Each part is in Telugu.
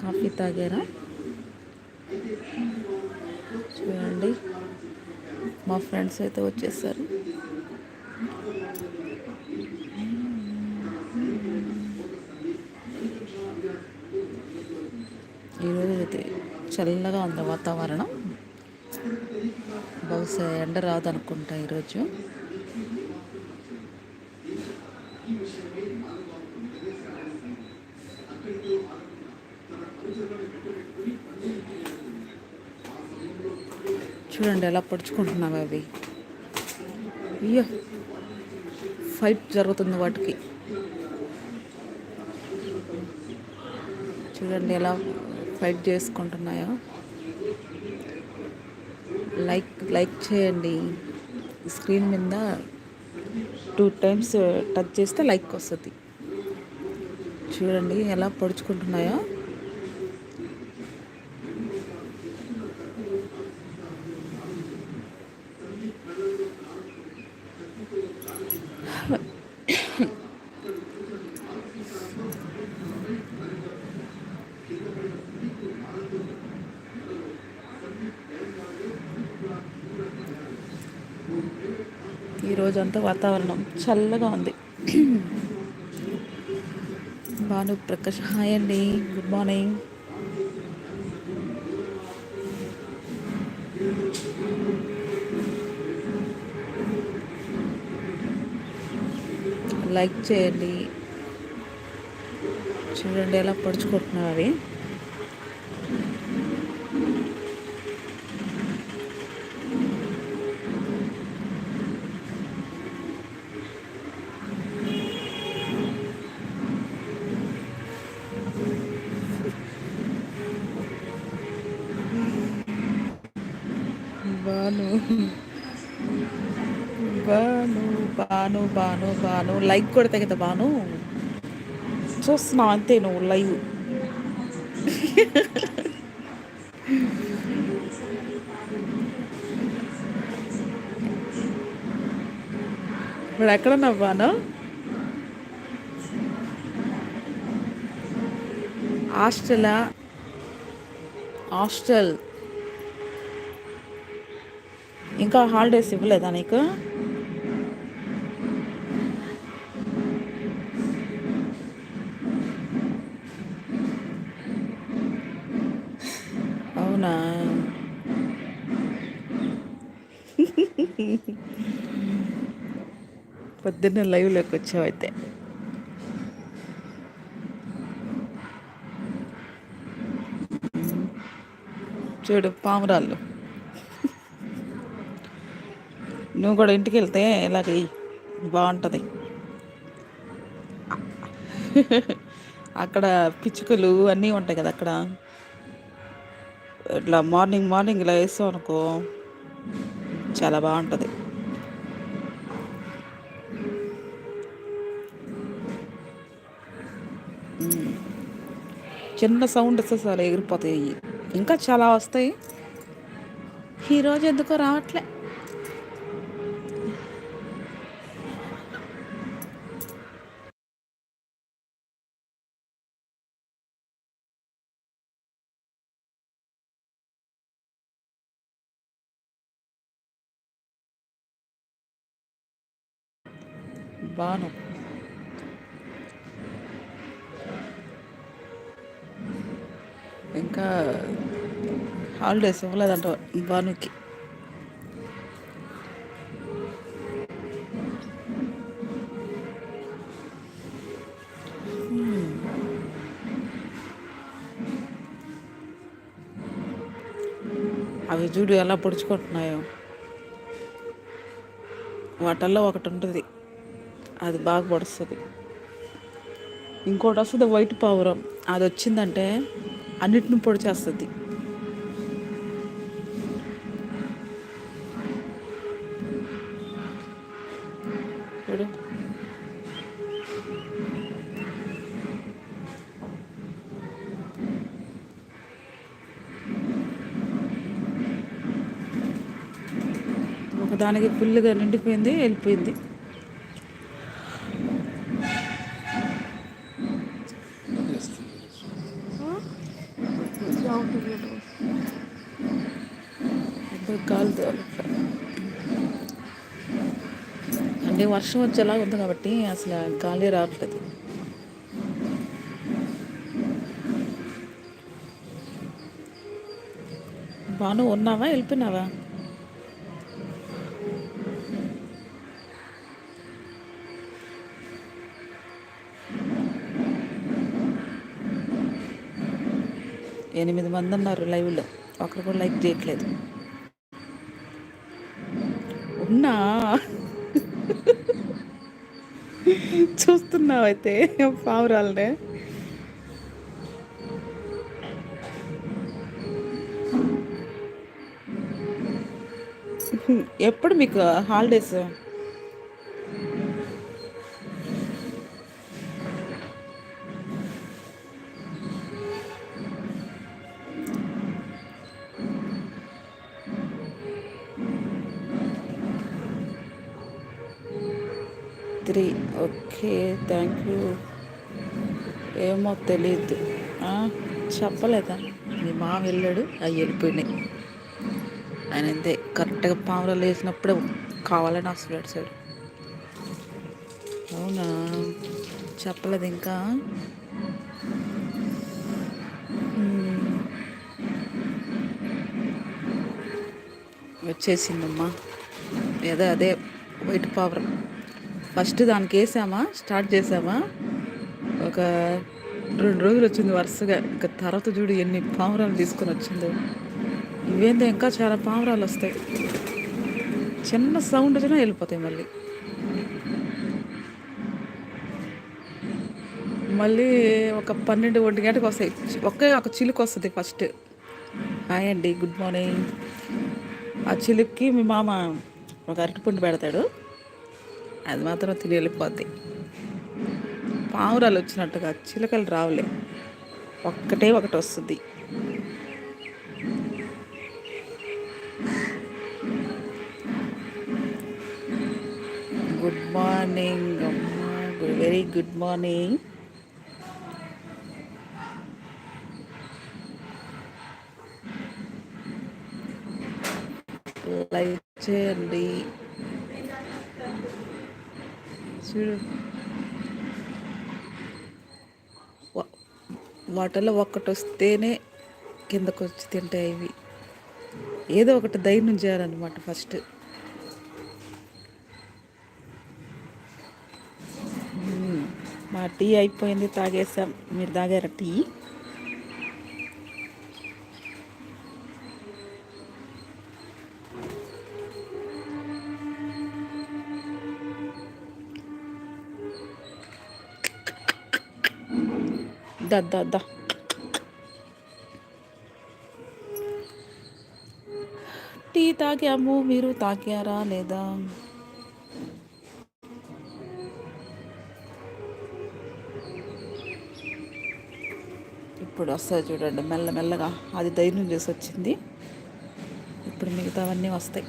కాఫీ తాగారా? చూడండి. మా ఫ్రెండ్స్ అయితే వచ్చేసారు. ఈరోజు అయితే చల్లగా ఉంది వాతావరణం. బహుశా ఎండ రాదనుకుంటా ఈరోజు. చూడండి ఎలా పడుచుకుంటున్నావు అవి. అయ్యో ఫైట్ జరుగుతుంది వాటికి. చూడండి ఎలా ఫైట్ చేసుకుంటున్నాయో. లైక్ లైక్ చేయండి. స్క్రీన్ మీద టూ టైమ్స్ టచ్ చేస్తే లైక్ వస్తుంది. చూడండి ఎలా పొడుచుకుంటున్నాయో. రోజంతా వాతావరణం చల్లగా ఉంది. భాను ప్రకాష్ హాయ్ అండి. గుడ్ మార్నింగ్ లైక్ చేయండి. చూడండి ఎలా పడుచుకుంటున్నారు అవి. బాను. బాను బాను బాను బాను. లైక్ కొడితే కదా బాను. చూస్తున్నావు అంతే నువ్వు లైవ్. ఇప్పుడు ఎక్కడ నవ్వాను హాస్టలా? హాస్టల్. ఇంకా హాలిడేస్ ఇవ్వలేదా నీకు? అవునా? పొద్దున్న లైవ్లోకి వచ్చావైతే చూడు పామురాళ్ళు. నువ్వు కూడా ఇంటికి వెళ్తే ఇలాగ బాగుంటుంది. అక్కడ పిచ్చుకలు అన్నీ ఉంటాయి కదా అక్కడ. ఇట్లా మార్నింగ్ మార్నింగ్ ఇలా వేస్తాం అనుకో చాలా బాగుంటుంది. చిన్న సౌండ్ వస్తే చాలా ఎగిరిపోతాయి. ఇంకా చాలా వస్తాయి. ఈరోజు ఎందుకో రావట్లే. భాను ఇంకా హాలిడేస్ ఇవ్వలేదంట భానుకి అవి చూడు ఎలా పొడుచుకుంటున్నాయో. వాటల్లో ఒకటి ఉంటుంది. అది బాగా పడుస్తుంది. ఇంకోటి వస్తుంది వైట్ పావురం అది వచ్చిందంటే అన్నిటిని పొడిచేస్తుంది చూడు. ఒకదానికి పుల్లుగా నిండిపోయింది వెళ్ళిపోయింది సౌండ్ విను ఇప్పుడు గాలి తోలట్లే. అంటే వర్షం వచ్చేలా ఉంది కాబట్టి అసలు గాలి రావట్లేదు. బాను ఉన్నావా? వెళ్ళిపోయినావా? ఎనిమిది మంది ఉన్నారు లైవ్లో. ఒకరు కూడా లైక్ చేయట్లేదు. ఉన్నా? చూస్తున్నావు అయితే పావురాలనే. ఎప్పుడు మీకు holidays three. Okay thank you. ఏమో తెలియదు చెప్పలేదా? మీ మామ వెళ్ళాడు అవి వెళ్ళిపోయినాయి. ఆయన అంతే కరెక్ట్గా పామురాలు వేసినప్పుడే కావాలని అసలు ఏడ్చాడు. అవునా? చెప్పలేదు ఇంకా. వచ్చేసిందమ్మా. ఏదో అదే వైట్ పావురం. ఫస్ట్ దానికి వేసామా? స్టార్ట్ చేసామా? ఒక రెండు రోజులు వచ్చింది వరుసగా. ఇంకా తర్వాత చూడు ఎన్ని పావురాలు తీసుకొని వచ్చిందో. ఇవేందో ఇంకా చాలా పావురాలు వస్తాయి. చిన్న సౌండ్ వచ్చినా వెళ్ళిపోతాయి మళ్ళీ. మళ్ళీ ఒక పన్నెండు ఒంటి గంటకు వస్తాయి. ఒకే ఒక చిలుకు వస్తుంది ఫస్ట్. హాయ్ అండి గుడ్ మార్నింగ్. ఆ చిలుక్కి మీ మామ ఒక అరటిపండు పెడతాడు. అది మాత్రం తిని వెళ్ళిపోద్ది పావురాలు వచ్చినట్టుగా చిలకలు రావులే. ఒక్కటే ఒకటి వస్తుంది. గుడ్ మార్నింగ్ అమ్మా. Very good morning. లైక్ చేయండి. చూడు. వా- వాటిలో ఒక్కటి వస్తేనే కిందకు వచ్చి తింటాయి ఇవి. ఏదో ఒకటి ధైర్యం చేయాలన్నమాట ఫస్ట్. మా టీ అయిపోయింది తాగేసాం. మీరు తాగారా టీ? దా టీ తాగాము మీరు తాగారా లేదా? ఇప్పుడు వస్తుంది చూడండి మెల్లమెల్లగా. అది ధైర్యం చేసి వచ్చింది. ఇప్పుడు మిగతావన్నీ వస్తాయి.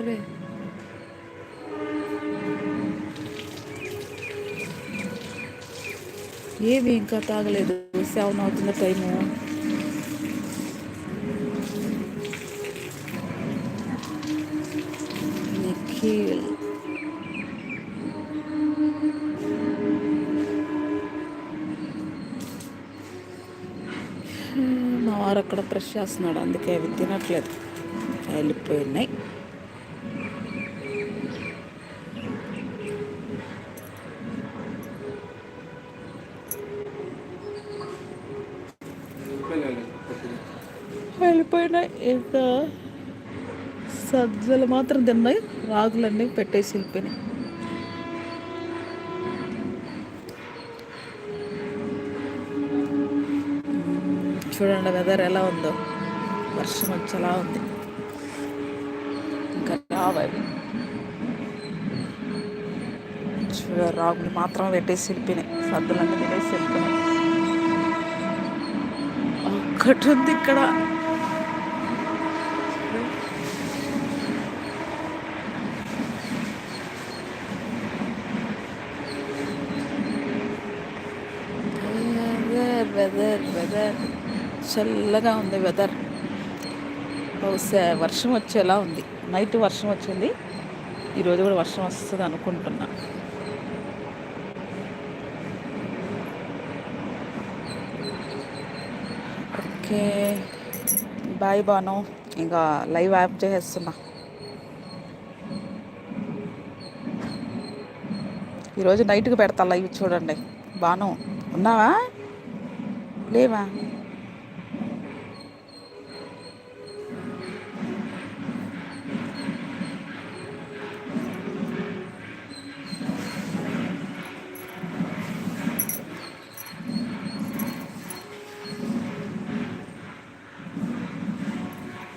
అరే ఏమి ఇంకా తాగలేదు. సెవెన్ అవుతున్న టైము. నిఖిల్. మా వారు అక్కడ ఫ్రెష్ చేస్తున్నాడు. అందుకే అవి తినట్లేదు. వెళ్ళిపోయినాయి వెళ్ళిపోయినాయి ఇంకా సజ్జలు మాత్రం తిన్నాయి రాగులన్నీ పెట్టేసి వెళ్ళిపోయినాయి. చూడండి వెదర్ ఎలా ఉందో. వర్షం వచ్చేలా ఉంది. ఇంకా రావాలి రాగులు మాత్రం పెట్టేసి వెళ్ళిపోయినాయి. సద్దులన్నీ తినేసి వెళ్ళిపోయినాయి. ఒక్కటి ఉంది ఇక్కడ. చల్లగా ఉంది వెదర్ బహుశా వర్షం వచ్చేలా ఉంది. నైట్ వర్షం వచ్చింది. ఈరోజు కూడా వర్షం వస్తుంది అనుకుంటున్నా. ఓకే. బాయ్ బాను ఇంకా లైవ్ యాప్ చేసేస్తున్నా. ఈరోజు నైట్కి పెడతా లైవ్ చూడండి. బాను ఉన్నావా? 累吗？